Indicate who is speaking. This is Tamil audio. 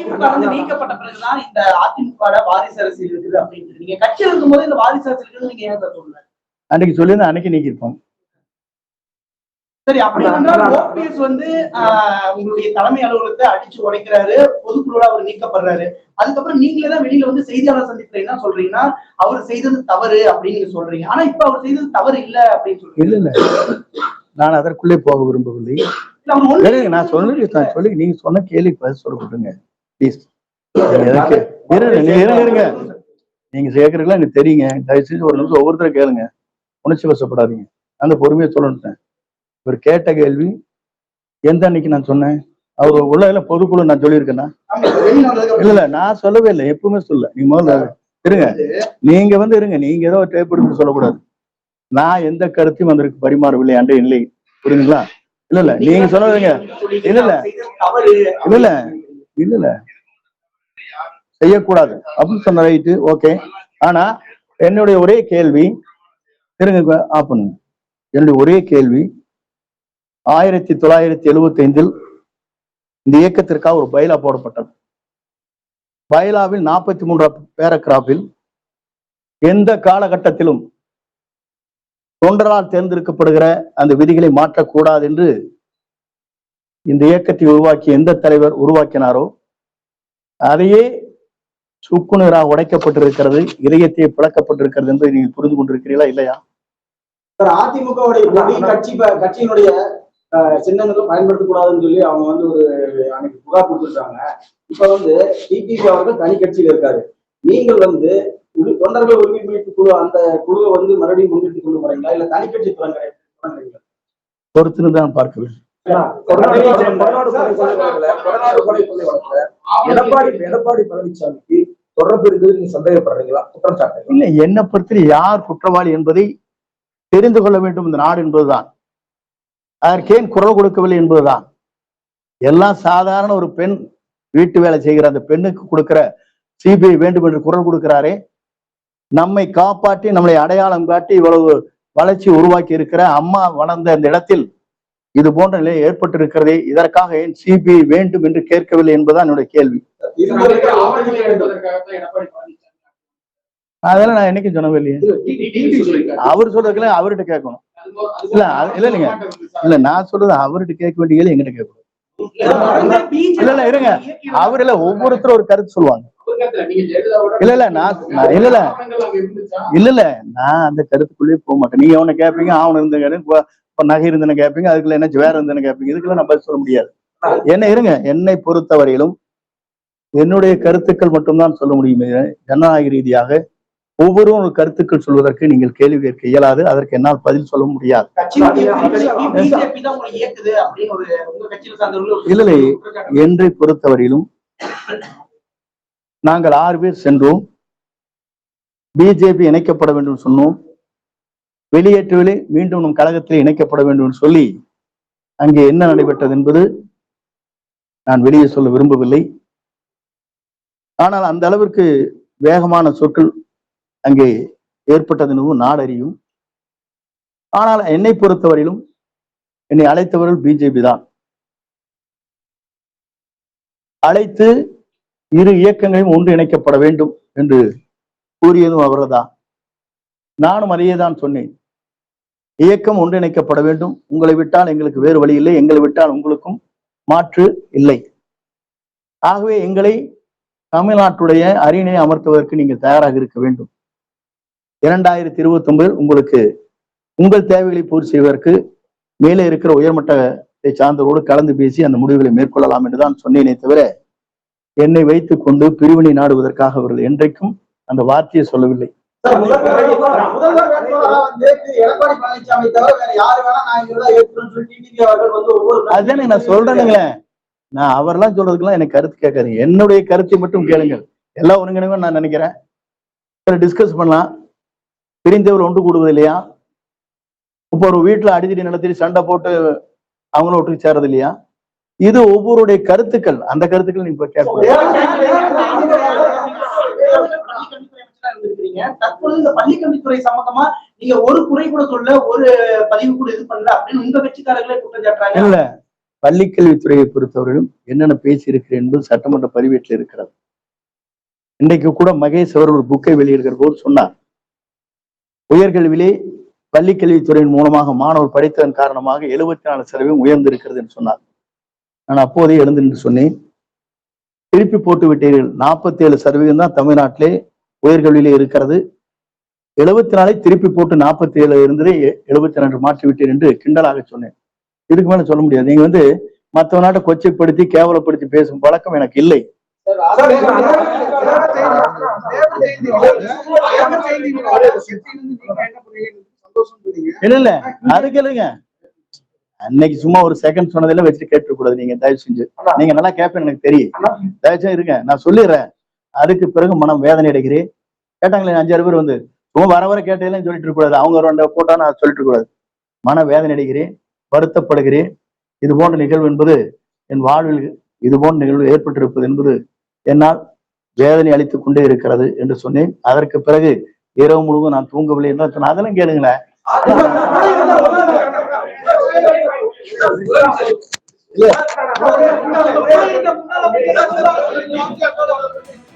Speaker 1: திமுக வந்து நீக்கப்பட்ட பிறகுதான் இந்த அதிமுக வாரிசு அரசியல் இருக்குது அப்படின்னு நீங்க கட்சி இருக்கும் போது இந்த வாரிசு அரசியல் இருக்குது நீங்க ஏன் சொல்லுங்க அன்னைக்கு சொல்லி அன்னைக்கு நீக்கிருப்போம் சரி அப்படி ஓபிஎஸ் வந்து உங்களுடைய தலைமை அலுவலகத்தை அடிச்சு உடைக்கிறாரு பொதுக்குழுல அவர் நீக்கப்படுறாரு அதுக்கப்புறம் நீங்களே தான் வெளியில வந்து செய்தியாளர் சந்திப்புல என்ன சொல்றீங்கன்னா அவர் செய்தது தவறு அப்படின்னு நீங்க சொல்றீங்க ஆனா இப்ப அவர் செய்தது தவறு இல்ல அப்படின்னு
Speaker 2: சொல்றீங்க இல்ல நான் அதற்குள்ளே போக விரும்பவில்லை நான் சொல்லி சொல்லி நீங்க சொன்ன கேள்விக்கு பதில் சொல்ல கொடுங்க ப்ளீஸ் இருங்க நீங்க சேர்க்கறீங்களா எனக்கு தெரியுங்க தயவு செஞ்சு ஒரு நிமிஷம் ஒவ்வொருத்தர கேளுங்க உணர்ச்சி வசப்படாதீங்க அந்த பொறுமையை சொல்லணுட்டேன் ஒரு கேட்ட கேள்வி எந்த அன்னைக்கு நான் சொன்னேன் அவர் உள்ள பொதுக்குழு நான் சொல்லியிருக்கேன்னா இல்ல இல்ல நான் சொல்லவே இல்லை எப்பவுமே சொல்ல நீங்க முதல்ல இருங்க நீங்க வந்து இருங்க நீங்க ஏதோ டேப் எடுத்து சொல்லக்கூடாது நான் எந்த கருத்தையும் வந்திருக்கு பரிமாறவில்லை அன்றைய நிலை புரியுதுங்களா இல்ல இல்ல நீங்க சொல்லுங்க இல்ல இல்ல இல்ல இல்ல இல்ல செய்யக்கூடாது அப்படின்னு சொன்ன ரைட்டு ஓகே ஆனா என்னுடைய ஒரே கேள்வி இருங்க ஆப்பணும் என்னுடைய ஒரே கேள்வி ஆயிரத்தி தொள்ளாயிரத்தி எழுபத்தி ஐந்தில் இந்த இயக்கத்திற்காக ஒரு பயிலா போடப்பட்டது பயிலாவில் நாற்பத்தி மூன்று பேரக்ராஃபில் எந்த காலகட்டத்திலும் தொண்டரால் தேர்ந்தெடுக்கப்படுகிற அந்த விதிகளை மாற்றக்கூடாது என்று இந்த இயக்கத்தை உருவாக்கி எந்த தலைவர் உருவாக்கினாரோ அதையே சுக்குநீராக உடைக்கப்பட்டிருக்கிறது இதயத்தை பிளக்கப்பட்டிருக்கிறது என்று நீங்க புரிந்து கொண்டிருக்கிறீங்களா இல்லையா
Speaker 1: சார் அதிமுகவுடைய கட்சி கட்சியினுடைய சின்னங்களும் பயன்படுத்தக்கூடாதுன்னு சொல்லி அவங்க வந்து ஒரு அன்னைக்கு புகார் கொடுத்துருக்காங்க இப்ப வந்து டிடிபி அவர்கள் தனி கட்சியில இருக்காரு நீங்கள் வந்து தொண்டர்கள் உரிமை மீட்பு குழு அந்த குழுவை வந்து மறுபடியும் முன்னிட்டு கொண்டு போறீங்களா இல்ல தனி கட்சி
Speaker 2: பொறுத்துன்னு தான் பார்க்க வேண்டும்
Speaker 1: எடப்பாடி எடப்பாடி பழனிசாமிக்கு தொடர்பு இருக்குது நீங்க சந்தேகப்படுறீங்களா குற்றச்சாட்டு
Speaker 2: இல்ல என்ன பொறுத்தவரை யார் குற்றவாளி என்பதை தெரிந்து கொள்ள வேண்டும் இந்த நாடு என்பதுதான் அதற்கேன் குரல் கொடுக்கவில்லை என்பதுதான் எல்லாம் சாதாரண ஒரு பெண் வீட்டு வேலை செய்கிற அந்த பெண்ணுக்கு கொடுக்கிற சிபிஐ வேண்டும் என்று குரல் கொடுக்கிறாரே நம்மை காப்பாற்றி நம்மளை அடையாளம் காட்டி இவ்வளவு வளர்ச்சி உருவாக்கி இருக்கிற அம்மா வளர்ந்த இந்த இடத்தில் இது போன்ற நிலை ஏற்பட்டிருக்கிறதே இதற்காக ஏன் சிபிஐ வேண்டும் என்று கேட்கவில்லை என்பதுதான் என்னுடைய கேள்வி அதெல்லாம் நான் என்னைக்கு சொன்னவே இல்லையே அவர் சொல்றதுக்கு அவர்கிட்ட கேட்கணும் இல்ல இல்ல இல்லைங்க இல்ல நான் சொல்றது அவர்கிட்ட கேட்க வேண்டிய எங்கிட்ட கேட்கணும் இல்ல இல்ல இருங்க அவர் இல்ல ஒவ்வொருத்தரும் ஒரு கருத்து சொல்லுவாங்க இல்ல இல்ல நான் இல்ல இல்ல இல்ல இல்ல நான் அந்த கருத்துக்குள்ளேயே போக மாட்டேன் நீங்க அவனை கேட்பீங்க அவன் இருந்த இப்போ நகை இருந்தேன்னு கேட்பீங்க அதுக்குள்ள என்ன ஜுவேர் இருந்தேன்னு கேட்பீங்க இதுக்கெல்லாம் நான் பதில் சொல்ல முடியாது என்ன இருங்க என்னை பொறுத்தவரையிலும் என்னுடைய கருத்துக்கள் மட்டும்தான் சொல்ல முடியும் ஜனநாயக ரீதியாக ஒவ்வொரு கருத்துக்கள் சொல்வதற்கு நீங்கள் கேள்வி கேட்க இயலாது அதற்கு என்னால் பதில் சொல்ல முடியாது இல்லை என்றை பொறுத்தவரையிலும் நாங்கள் ஆறு பேர் சென்றோம் பிஜேபி இணைக்கப்பட வேண்டும் சொன்னோம் வெளியேற்றவிலே மீண்டும் நம் கழகத்தில் இணைக்கப்பட வேண்டும் என்று சொல்லி அங்கே என்ன நடைபெற்றது என்பது நான் வெளியே சொல்ல விரும்பவில்லை ஆனால் அந்த அளவிற்கு வேகமான சொற்கள் அங்கே ஏற்பட்டது என்பது நாடறியும் ஆனால் என்னை பொறுத்தவரையிலும் என்னை அழைத்தவர்கள் பிஜேபி தான் அழைத்து இரு இயக்கங்களையும் ஒன்று இணைக்கப்பட வேண்டும் என்று கூறியதும் அவர்தான் நானும் அதையே தான் சொன்னேன் இயக்கம் ஒன்றிணைக்கப்பட வேண்டும் உங்களை விட்டால் எங்களுக்கு வேறு வழி இல்லை எங்களை விட்டால் உங்களுக்கும் மாற்று இல்லை ஆகவே எங்களை தமிழ்நாட்டுடைய அரியணை அமர்த்துவதற்கு நீங்கள் தயாராக இருக்க வேண்டும் இரண்டாயிரத்தி இருபத்தி ஒன்பதில் உங்களுக்கு உங்கள் தேவைகளை பூர்த்தி செய்வதற்கு மேலே இருக்கிற உயர்மட்டத்தை சார்ந்தவரோடு கலந்து பேசி அந்த முடிவுகளை மேற்கொள்ளலாம் என்றுதான் சொன்னேனே தவிர என்னை வைத்துக்கொண்டு பிரிவினை நாடுவதற்காக அவர்கள் என்றைக்கும் அந்த வார்த்தையை சொல்லவில்லை
Speaker 1: முதல்வர்
Speaker 2: நான் சொல்றேன் நான் சொல்றேனுங்களே நான் அவர்லாம் சொல்றதுக்குலாம் எனக்கு கருத்து கேட்காதீங்க என்னுடைய கருத்தை மட்டும் கேளுங்கள் எல்லா ஒருங்கிணைவும் நான் நினைக்கிறேன் டிஸ்கஸ் பண்ணலாம் பிரிந்தவர் ஒன்று கூடுவது இல்லையா இப்போ ஒரு வீட்டுல அடிதடி நடத்தி சண்டை போட்டு அவங்களும் ஒட்டுக்கு சேர்றது இல்லையா இது ஒவ்வொருடைய கருத்துக்கள் அந்த கருத்துக்கள் நீ இப்போ
Speaker 1: கேட்க இருக்கீங்க தற்பொழுது இந்த பள்ளி கல்வித்துறை சம்பந்தமா நீங்க ஒரு குறை கூட சொல்ல ஒரு பதிவு கூட இது பண்ணல அப்படின்னு உங்க கட்சிக்காரர்களே குற்றம்
Speaker 2: சாட்டுறாங்க பள்ளிக்கல்வித்துறையை பொறுத்தவரையிலும் என்னென்ன பேசியிருக்கிறேன் என்பது சட்டமன்ற பதிவேட்டில் இருக்கிறது இன்றைக்கு கூட மகேஷ் அவர் ஒரு புக்கை வெளியிடுகிற போது சொன்னார் உயர்கல்வியிலே பள்ளிக்கல்வித்துறையின் மூலமாக மாணவர் படித்ததன் காரணமாக எழுபத்தி நாலு சதவீதம் உயர்ந்திருக்கிறது என்று சொன்னார் நான் அப்போதே எழுந்து நின்று சொன்னேன் திருப்பி போட்டு விட்டீர்கள் நாற்பத்தி ஏழு சதவீதம் தான் தமிழ்நாட்டிலே உயர்கல்வியில இருக்கிறது எழுபத்தி நாளை திருப்பி போட்டு நாற்பத்தி ஏழுல இருந்து எழுபத்தி ரெண்டு மாற்றி விட்டேன் என்று கிண்டலாக சொன்னேன் இதுக்கு மேல சொல்ல முடியாது நீங்க வந்து மற்ற நாட்டை கொச்சைப்படுத்தி கேவலப்படுத்தி பேசும் பழக்கம் எனக்கு இல்லை இல்ல இல்ல அதுக்கு இல்லைங்க அன்னைக்கு சும்மா ஒரு செகண்ட் சொன்னதெல்லாம் வச்சுட்டு கேட்டுக்கூடாது நீங்க தயவு செஞ்சு நீங்க நல்லா கேட்பேன் எனக்கு தெரியும் தயவு செஞ்சு இருங்க நான் சொல்லிடுறேன் அதுக்கு பிறகு மனம் வேதனை அடைகிறேன் கேட்டாங்களே அஞ்சாறு பேர் வந்து ரொம்ப வர வர கேட்டதெல்லாம் சொல்லிட்டு கூடாது அவங்க ரெண்டு போட்டா நான் சொல்லிட்டு கூடாது மன வேதனை அடைகிறேன் வருத்தப்படுகிறேன் இது போன்ற நிகழ்வு என்பது என் வாழ்வில் இது போன்ற நிகழ்வு ஏற்பட்டிருப்பது என்பது என்னால் வேதனை அளித்துக் கொண்டே இருக்கிறது என்று சொன்னேன் அதற்கு பிறகு இரவு முழுவதும் நான் தூங்கவில்லை என்று சொன்னேன் அதெல்லாம் கேளுங்களேன்